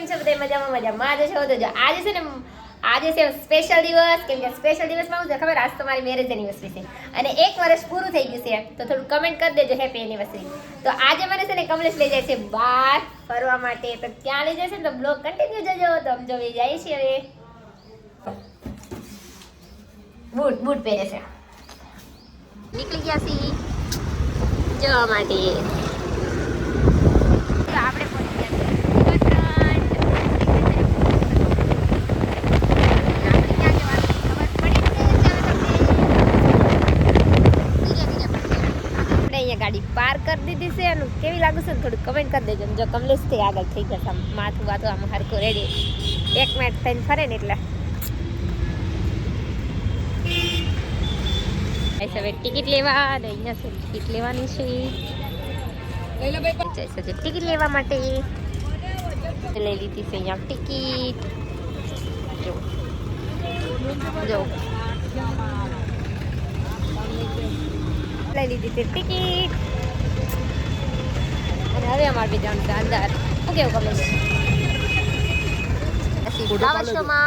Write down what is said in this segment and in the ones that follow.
કેમ છો બધા મજામાં મજામાં આજે છો? તો જો આજે છે ને, આજે છે સ્પેશિયલ દિવસ. કેમ કે સ્પેશિયલ દિવસમાં હું છે, ખબર? આજ તમારી મેરેજ એનિવર્સરી છે. અને એક વર્ષ પૂરું થઈ ગયું છે. તો થોડું કમેન્ટ કરી દેજો હેપી એનિવર્સરી તો આજે મને છે ને કમલેશ લઈ જાય છે બહાર ફરવા માટે. તો ક્યાં લઈ જશે તો બ્લોગ કન્ટિન્યુ જજો. તો આમ જોઈ જાય છે હવે. બૂટ બૂટ પહેરે છે. નીકળી ગયા છીએ જવા માટે તો આપણે પહોંચી ગયા છીએ ઉત્તરાયણ. આપણે ક્યાં જવાનું ખબર પડી જ ગઈ છે હવે તમને. ધીરે ધીરે પડશે. આપણે અહીંયા ગાડી પાર્ક કરી દીધી છે અને છે ને થોડું કમેન્ટ કરી દેજો જો કમલેશથી આગળ થઈ જશે માથું વાથું આમ હરખું રેડી એક મિનિટ થઈને ફરે ને એટલે. હવે ટિકિટ લેવા અને અહીંયા છે ટિકિટ લેવાની છે. ટિકિટ લેવા માટે લઈ લીધી છે અહીંયા ટિકિટ જો. જો. લઈ લીધી છે ટિકિટ અને હવે અમારે બી જવાનું છે? અંદર શું કેવું ગમે ફ્લાવર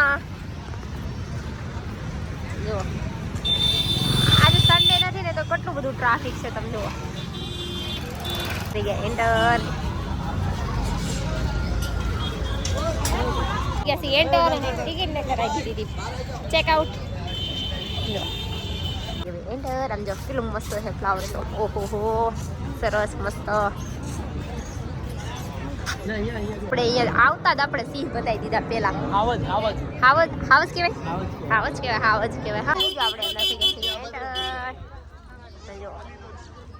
જો આજે સન્ડે નથી ને તો કેટલું બધું ટ્રાફિક છે તમે જુઓ. થઈ ગયા એન્ટર ગયા સી એન્ટર અને ટિકિટ ને કરાવી દીધી ચેક આઉટ જો એન્ટર આમ જો કેટલું મસ્ત છે ફ્લાવર શો ઓહો હો સરસ મસ્ત. આપણે અહીંયા આવતા જ આપણે સિંહ બતાવી દીધા પેલા હાવજ હાવજ. હાવજ હાવજ કહેવાય? હાવજ કહેવાય. હાવજ કહેવાય હા આપણે નથી જો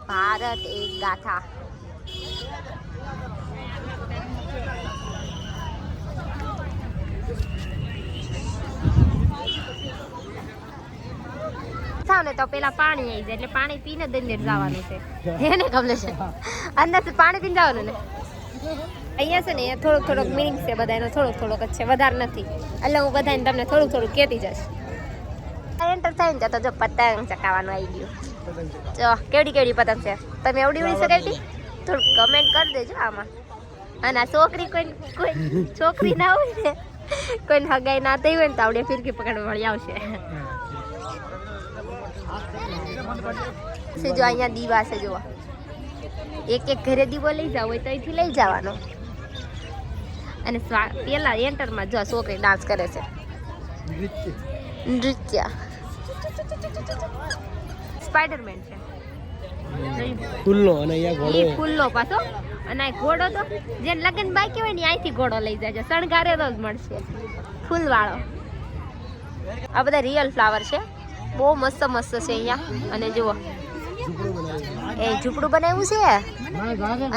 ભારત એક ગાથા. થાવ ને તો પેલા પાણી આવી જાય એટલે પાણી પીને અંદર જવાનું છે. એને ગમે છે? અંદરથી પાણી પીને જવાનું ને. અહીંયા છે ને, અહીંયા થોડોક થોડોક મિનિંગ છે બધાનો થોડોક થોડોક જ છે, વધારે નથી. એટલે હું બધાને તમને થોડુંક થોડુંક કહેતી જઈશ. એન્ટર થાય ને તો જો, પતંગ ચકાવવાનું આવી ગયું. જો, કેવડી કેવડી પતંગ છે. તમે એવડી એવડી શકાય થોડુંક કમેન્ટ કરી દેજો આમાં. અને આ છોકરી કોઈ કોઈ છોકરી ના હોય ને, કોઈને હગાઈ ના થઈ હોય ને તો આવડે ફિરકી પકડવા મળી આવશે. જો, અહીંયા દીવા છે જોવા એક એક ઘરે દીવો લઈ જાવ હોય તો અહીંથી લઈ જવાનો. અને પેલા એન્ટરમાં જો છોકરી ડાન્સ કરે છે. નૃત્ય. સ્પાઈડરમેન છે. ખુલ્લો અને અહીંયા ઘોડો ઈ ખુલ્લો પાછો. અને આ ઘોડો તો જેને લગન બાઈક હોય ને અહીંથી ઘોડો લઈ છે. શણગારે તો જ મળશે. ફૂલ વાળો આ બધા રિયલ ફ્લાવર છે. બહુ મસ્ત મસ્ત છે અહીંયા. અને જુઓ. એ ઝૂંપડું બનાવ્યું છે?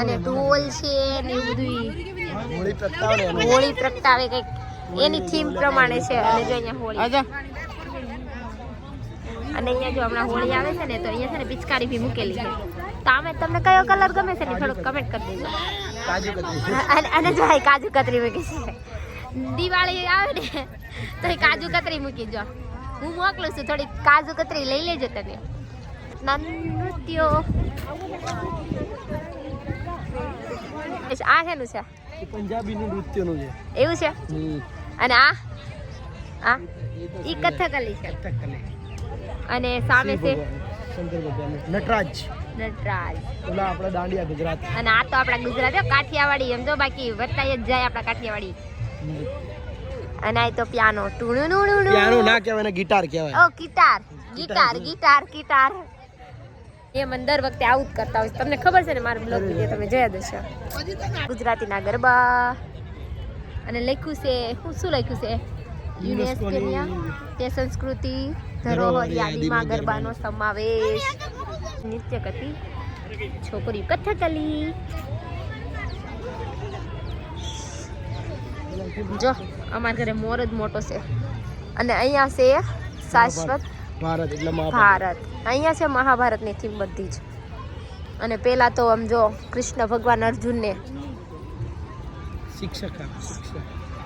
અને ઢોલ છે ને એવું બધું હોળી પ્રગટાવે કંઈક. એની થીમ પ્રમાણે છે. અને જો અહીંયા હોળી. અને અહીંયા જો હમણાં હોળી આવે છે ને તો અહીંયા છે ને પિચકારી બી મૂકેલી છે. તો આમે તમને કયો કલર ગમે છે ને થોડુંક કમેન્ટ કરી દેજો. અને અને જો કાજુ કતરી મૂકી છે. દિવાળી આવે ને તો કાજુ કતરી મૂકી જો. હું મોકલું છું થોડી કાજુ કતરી લઈ લેજો તમે. નૃત્યો. આ શેનું છે? પંજાબીનું નૃત્યનું છે. એવું છે? અને આ? આ? ઈ કથકલી છે. કથકલી. અને સામે છે? નટરાજ. નટરાજ. ઓલા આપણા દાંડિયા ગુજરાત. અને આ તો આપણા ગુજરાતીઓ કાઠિયાવાડી એમ જો બાકી વર્તાય જ જાય આપણા કાઠિયાવાડી. અને આ તો પિયાનો. ટુણું પિયાનો ના કહેવાય ને ગિટાર કહેવાય ઓ ગિટાર ગિટાર ગિટાર ગિટાર એ મને દર વખતે આવું જ કરતા હોય તમને ખબર છે ને મારા બ્લોગ વીડિયો તમે જોયા હશો. ગુજરાતીના ગરબા. અને લખ્યું છે હું શું લખ્યું છે? યુનેસ્કોની તે સંસ્કૃતિ ધરોહર યાદીમાં ગરબાનો સમાવેશ. નૃત્ય કરતી છોકરી કથકલી. જો અમારા ઘરે મોર જ મોટો છે. અને અહીંયા છે શાશ્વત. ભારત એટલે ભારત. અહીંયા છે મહાભારતની થીમ બધી જ. અને પેલા તો આમ જો કૃષ્ણ ભગવાન અર્જુનને શિક્ષક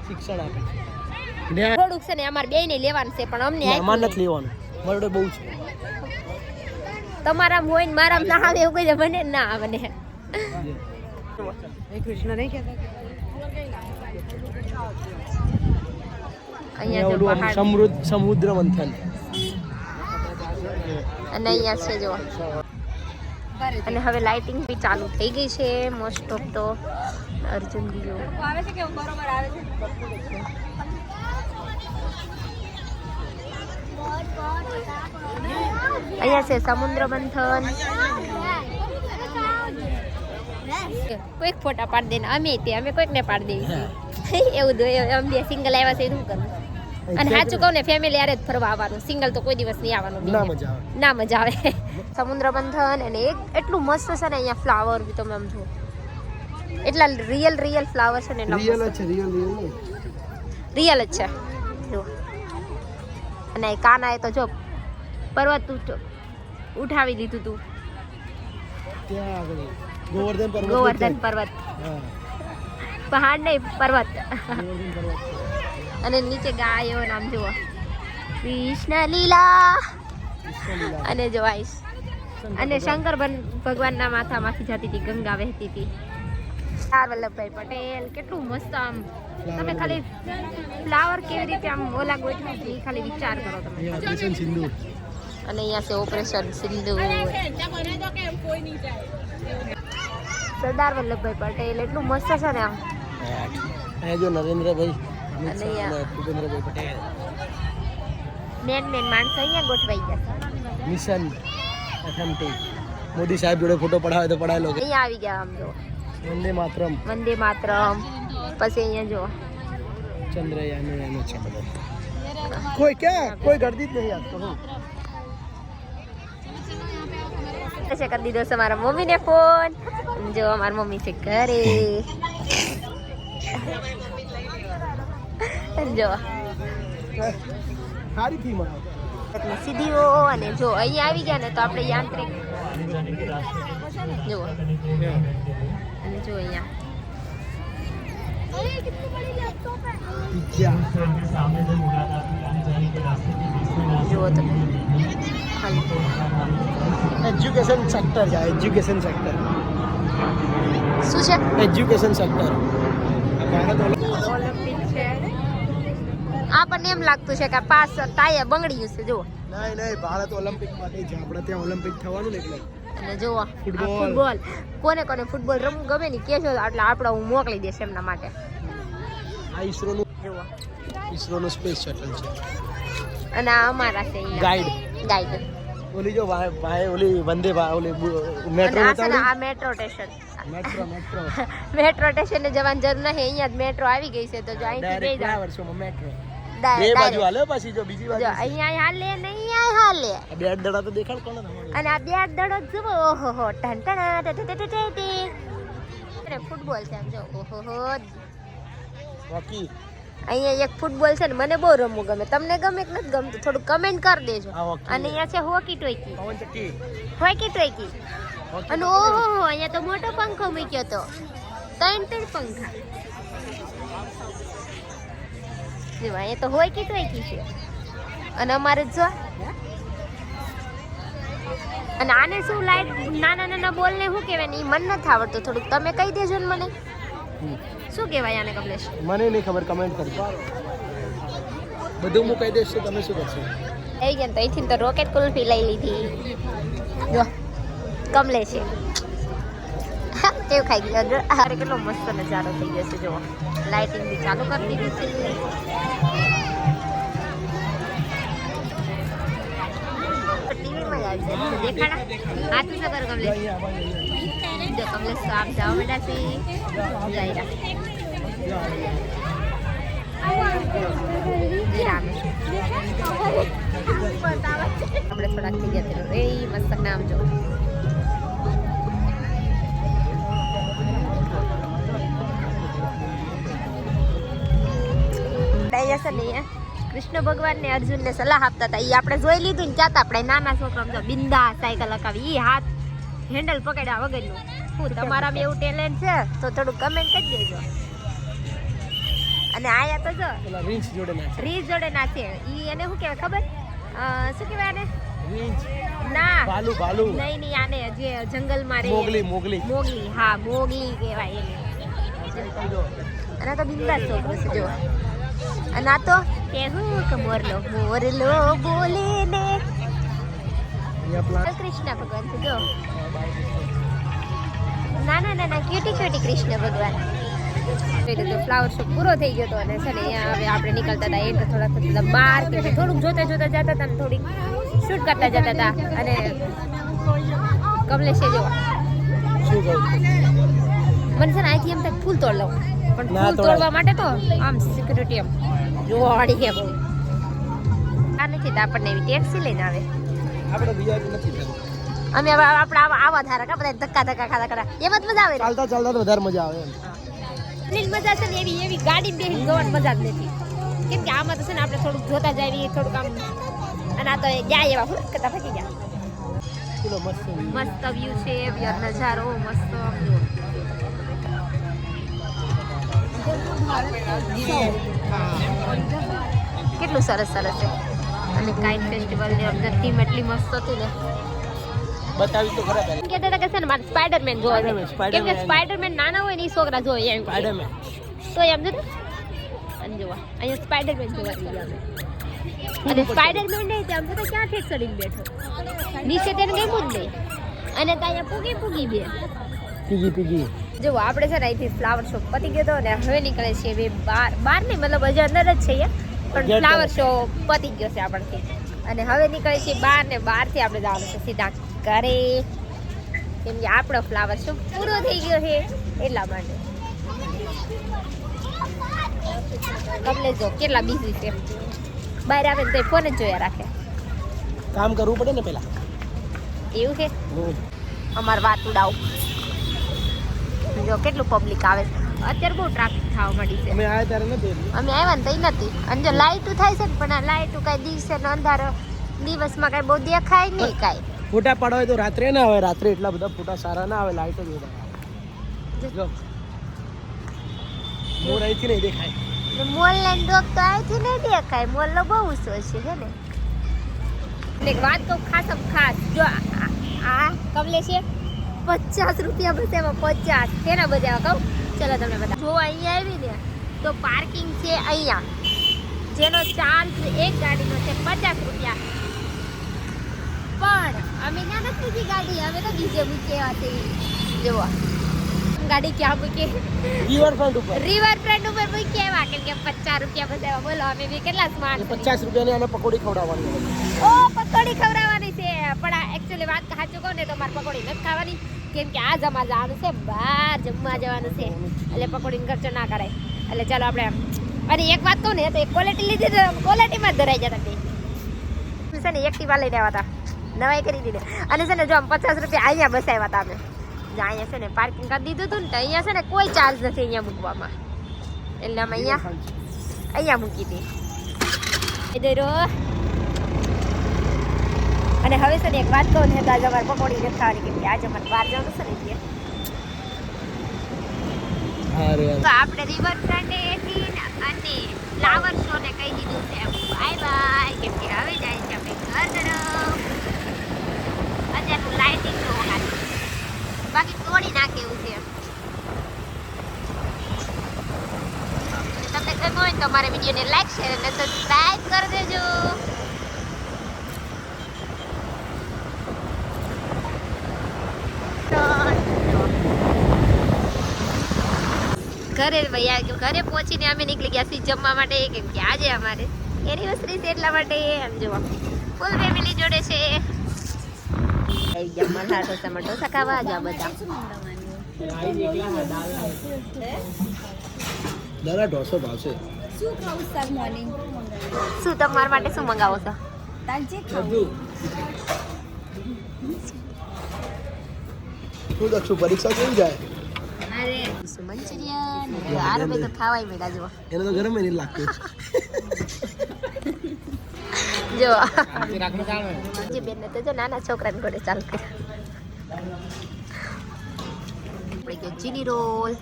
શિક્ષણ આપે. છે ને થોડુંક છે ને અમારે બેયને લેવાનું છે પણ અમને અમાર નથી લેવાનું. મારે બહુ છે. નહીં. હોય ને મારામ ના આવે એવું કઈ મને ના આવે ને. કૃષ્ણ નહીં કહેતા? અહીંયા સમૃદ્ધ સમુદ્ર મંથન. અને અહીંયા છે જો. અને હવે લાઇટિંગ બી ચાલુ થઈ ગઈ છે મોસ્ટ ઓફ તો. અર્જુન બીજો. આવે છે કે બરોબર આવે છે અહીંયા છે સમુદ્ર મંથન. કોઈક ફોટા પાડી દે અમે તે અમે કોઈકને પાડી દેવી. એવું જોઈએ અમે બે સિંગલ આવ્યા છે શું કરવું? અને સાચું કહું ને ફેમિલી યારે જ ફરવા આવવાનું. સિંગલ તો કોઈ દિવસ નહીં આવવાનું ના મજા આવે. ના મજા આવે. સમુદ્ર બંધન અને એક એટલું મસ્ત છે ને અહીંયા ફ્લાવર બી તમે આમ જુઓ. એટલા રિયલ રિયલ ફ્લાવર છે ને રિયલ છે રિયલ રિયલ રિયલ જ છે. અને અને એ તો જો પર્વત ઉઠ- ઉઠાવી દીધું તું. ગોવર્ધન પર્વત ગોવર્ધન પર્વત. પહાડ નહીં પર્વત. ગોવર્ધન પર્વત અને નીચે ગાયો નામ જુઓ. કૃષ્ણ લીલા. અને જો આઈશ. અને શંકર ભગવાનના માથામાંથી જતી હતી ગંગા વહેતી હતી. સરદાર વલ્લભભાઈ પટેલ કેટલું મસ્ત આમ. તમે ખાલી ફ્લાવર કેવી રીતે આમ ઓલા ગોઠવી છે ખાલી વિચાર કરો તમે. ઓપરેશન સિંધુ. અને અહીંયા છે ઓપરેશન સિંધુ. સરદાર વલ્લભભાઈ પટેલ એટલું મસ્ત છે ને આમ. જો નરેન્દ્રભાઈ અને ભૂપેન્દ્રભાઈ પટેલ. મેન મેન માણસો અહીંયા ગોઠવાઈ ગયા મિશન એફએમટી. મોદી સાહેબ જોડે ફોટો પડાવે તો પડાય લોકો અહીંયા આવી ગયા આમ જો. વંદે માતરમ. વંદે માતરમ. પછી અહીંયા જો. ચંદ્રયાન એનો છે બધો. કોઈ કે? કોઈ ગર્દી જ નહીં હું. છે કરી દીધો છે મારા મમ્મીને ફોન. જો મારી મમ્મી છે ઘરે. જો. સારી થી આવે સીધીઓ અને જો અહીંયા આવી ગયા ને તો આપણે યાંત્રિક. જુઓ અને જો અહીંયા. જુઓ તમે. એજ્યુકેશન સેક્ટર છે એજ્યુકેશન સેક્ટર શું છે? એજ્યુકેશન સેક્ટર ઓલિમ્પિક છે. આપણને એમ લાગતું છે કે પાસ ટાયર બગડ્યું છે જુઓ. નહીં નહીં ભારત ઓલિમ્પિક માટે છે આપણે ત્યાં ઓલિમ્પિક થવાનું ને એટલે. અને જુઓ ફૂટબોલ. કોને કોને ફૂટબોલ રમવું ગમે ને કહેશો એટલે આપણે હું મોકલી દઈશ એમના માટે. આ ઈસરોનું જુઓ. ઈસરોનું સ્પેસ શટલ છે. અને આ અમારા છે ગાઈડ ગાઈડ ઓલી જો ભાઈ ભાઈ ઓલી વંદે ભાઈ ઓલી મેટ્રો આ આ metro station metro metro metro station જવાની જરૂર નથી અહીંયા જ મેટ્રો આવી ગઈ છે તો જો અહીંથી જઈ જાવ વર્ષોમાં મેટ્રો બે બાજુ હાલે પાછી જો બીજી બાજુ અહીંયા હાલે ને અહીંયા હાલે. બે દડા તો દેખાડ કોણ અને આ બે દડો જુઓ. ઓહો ટન ટના ટ ટ ટ ટ ટ. અને ફૂટબોલ છે જો. ઓહો રોકી અહીંયા એક ફૂટબોલ છે ને મને બહુ રમવું ગમે. તમને ગમે કે નથી ગમતું? થોડું કમેન્ટ કરી દેજો. અને અહીંયા છે હોકી ટોકી હોકી ટોકી અને ઓહો અહીંયા તો મોટો પંખો મૂક્યો તો. ત્રણ ત્રણ પંખા. જો અહીંયા તો કેટલું કી છે અને અમારે જો અને આને શું લાઈટ નાના નાના બોલ ને શું કહેવાય ને એ મને નથી આવડતું. થોડુંક તમે કહી દેજો ને મને. શું કહેવાય આને કમલેશ? મને નહીં ખબર કમેન્ટ કરજો. બધું હું કહી દઈશ તમે શું કરશો? થઈ ગયા તો અહીંથી તો રોકેટ કુલ્ફી લઈ લીધી. જો કમલે છે કેવું ખાઈ ગયો? અરે કેટલો મસ્ત નજારો થઈ ગયો છે જો લાઇટિંગ બી ચાલુ કરી દીધી છે. ટીવીમાં આવી તો દેખાડા? હાથું છે કર કમલેશ. જો કમલેશ તો આપ જાઓ બેટા છે. આપણે થોડાક થઈ ગયા છે એ મસ્ત નામ જો. અહીંયા છે ને અહીંયા કૃષ્ણ ભગવાન ને અર્જુન ને સલાહ આપતા હતા. એ આપણે જોઈ લીધું ને ક્યાં આપણે નાના છોકરા તો બિંદા સાયકલ હકાવી. એ હાથ હેન્ડલ પકડ્યા વગરનું. શું તમારા એવું ટેલેન્ટ છે? તો થોડું કમેન્ટ કરી દેજો. અને આયા તો જો રીંચ જોડે નાખે. રીંચ જોડે નાચે ઈ એને શું કહેવાય ખબર? શું કહેવાય આને? રીંચ ના. ભાલુ ભાલુ. નહીં નહીં આને જે જંગલમાં રહે. મોગલી મોગલી. મોગલી હા મોગલી કહેવાય એને. અને તો બિંદાસ છોકરો છે જો. અને આ તો કે હું કે મોરલો મોરલો બોલે ને કૃષ્ણ ભગવાન છે જો. નાના નાના ક્યુટી ક્યુટી કૃષ્ણ ભગવાન. તો ફ્લાવર શો પૂરો થઈ ગયો હતો અને છે ને અહીંયા હવે આપણે નીકળતા હતા એટલે થોડા થોડાક હતા બહાર કે થોડુંક જોતા જોતા જતા હતા ને થોડીક શૂટ કરતા જતા હતા. અને કમલેશે જો મને છે ને અહીંથી એમ તક ફૂલ તોડ લઉં. પણ ના ફૂલ તોડવા માટે તો આમ સિક્યુરિટી એમ. જોવાડી છે બહુ. આ નથી તો આપણને એવી ટેક્સી લઈને આવે. આપણે બીજા નથી અમે હવે આપણે આવા આવા ધારા કા બધા ધક્કા ધક્કા ખાતા કરા. એ જ મજા આવે ચાલતા ચાલતા તો વધારે મજા આવે એમ. એટલી મજા છે ને એવી એવી ગાડી બેસી જોવાની મજા જ નથી. કેમ કે આમાં તો છે ને આપણે થોડુંક જોતા જઈએ થોડુંક આમ અને આ તો એ જાય એવા ફૂટ કરતા ફકી ગયા. મસ્ત. વ્યૂ છે નજારો મસ્ત. કેટલું સરસ સરસ છે. અને કાઇન ફેસ્ટિવલની અંદર થીમ એટલી મસ્ત હતી ને. બતાવી તો ખરા પહેલા કહેતા હતા કે છે ને મારે સ્પાઈડરમેન જોવા છે. કેમ કે. સ્પાઈડરમેન નાના હોય ને એ છોકરા જોવે એમ. સ્પાઈડરમેન તો એમ જો અને જોવા. અહીંયા સ્પાઈડરમેન જોવા લઈ ગયા અને સ્પાઈડરમેન નહીં આમ તો ક્યાં ઠેક ચડીને બેઠો? નીચે તેને ગમ્યું જ નહીં. અને ત્યાં પૂગી પૂગી બે. પીગી પીગી. જો આપણે છે ને અહીંથી ફ્લાવર શો પતી ગયો હતો અને હવે નીકળે છે બે બાર. બાર નહીં મતલબ હજી અંદર જ છે પણ ફ્લાવર શો પતી ગયો છે આપણથી. અને હવે નીકળે છે બહાર ને બહારથી આપણે જવાનું છે સીધા ઘરે. કેમ કે આપણો ફ્લાવર શો પૂરો થઈ ગયો છે એટલા માટે. તમને જો કેટલા બિઝી છે. બહાર આવે તો ફોન જ જોયા રાખે. કામ કરવું પડે ને પેલા? એવું છે? અમાર વાત ઉડાવ. જો કેટલું પબ્લિક આવે છે. અત્યારે બહુ ટ્રાફિક થવા માંડી છે. અમે આવ્યા ત્યારે નથી અમે આવ્યા ને તઈ નથી. અને જો લાઈટું થાય છે ને પણ આ લાઇટું કાંઈ દિવસે ને અંધારો દિવસમાં કાંઈ બહુ દેખાય નહીં કાંઈ. ફોટા પાડવા હોય તો રાત્રે ના આવે રાત્રે એટલા બધા ફોટા સારા ના આવે લાઈટ જ વધારે જો. મોર અહીંથી નહીં દેખાય. મોલ ને ડોક તો અહીંથી નહીં દેખાય. મોલ બહુ ઊંચો છે હે ને. એક વાત તો ખાસ ખાસ. જો આ- આ કમલે છે પચાસ રૂપિયા બસ એમાં પચાસ. કેના બજાવા કહું? ચલો તમને બતા જો અહીંયા આવી ને તો પાર્કિંગ છે અહીંયા. જેનો ચાર્જ એક ગાડીનો છે પચાસ રૂપિયા. પણ અમે ના નથી બીજી ગાડી અમે તો બીજે મૂકીએ હતી જુઓ. ગાડી ક્યાં મૂકી રિવરફ્રન્ટ ઉપર. રિવરફ્રન્ટ ઉપર મૂકી એવા કેમ કે પચાસ રૂપિયા બતાવ્યા બોલો અમે બી કેટલા સ્માર્ટ પચાસ રૂપિયાની અમે પકોડી ખવડાવવાની. ઓ પકોડી ખવડાવવાની. પણ આ એકચ્યુઅલી વાત સાચું કહું ને તો મારે પકોડી નથી ખાવાની. કેમ કે આ જમા જવાનું છે, બહાર જમવા જવાનું છે. એટલે પકોડીનો ખર્ચો ના કરાય. એટલે ચાલો આપણે અને એક વાત કહું ને, તો એક ક્વોલિટી લીધી ક્વોલિટીમાં જ ધરાઈ જતા બે છે ને એકટીવા લઈને આવ્યા હતા નવાઈ કરી દીધી. અને છે ને જો પચાસ રૂપિયા અહીંયા બસાવ્યા હતા અમે. અહીંયા છે ને પાર્કિંગ કરી દીધું હતું ને તો અહીંયા છે ને કોઈ ચાર્જ નથી અહીંયા મૂકવામાં. એટલે અમે અહીંયા અહીંયા મૂકી હતી ઇધરો અને હવે છે ને એક વાત કહું ને તો આજે અમારે પકોડી નથી ખાવાની કેમ કે આજે અમારે બહાર જવાનું છે ને એટલે. તો આપણે રિવર ફ્રન્ટેથી અને ફ્લાવર શો ને કહી દીધું છે. બાય બાય કેમ કે હવે જાય છે આપણે ઘર તરફ. અત્યારનું લાઇટિંગ નો બાકી તોડી નાખે એવું છે. તમને ગમ્યું હોય તો અમારા વિડીયોને લાઈક શેર અને સબસ્ક્રાઈબ કરી દેજો. ઘરે ભાઈ ઘરે પહોંચીને અમે નીકળી ગયા છીએ જમવા માટે કેમ કે આજે અમારે એનિવર્સરી છે એટલા માટે એમ જોવા ફૂલ ફેમિલી જોડે છે. આવી ગયા ઢોસામાં ઢોસા ખાવા જ આ બધા. દાદા ઢોસો ભાવશે. શું ખાવું સર મોર્નિંગ શું તમારા માટે શું મંગાવો છો? તાર ખાવું? શું દક્ષુ પરીક્ષા કેવી જાય? મંચુરિયન આરો રૂપે તો ખાવાય મેળા જો એને તો ગરમ નહીં લાગતું જો જે બેન તો જો નાના છોકરાને ઘરે ચાલતે આપણે ગયો ચીની રોલ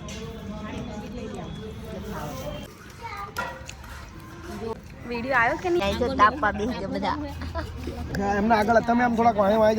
વીડિયો આવ્યો કે નહીં તાપવા બેસી બધા એમના આગળ તમે આમ થોડાક વાય વાય જાઓ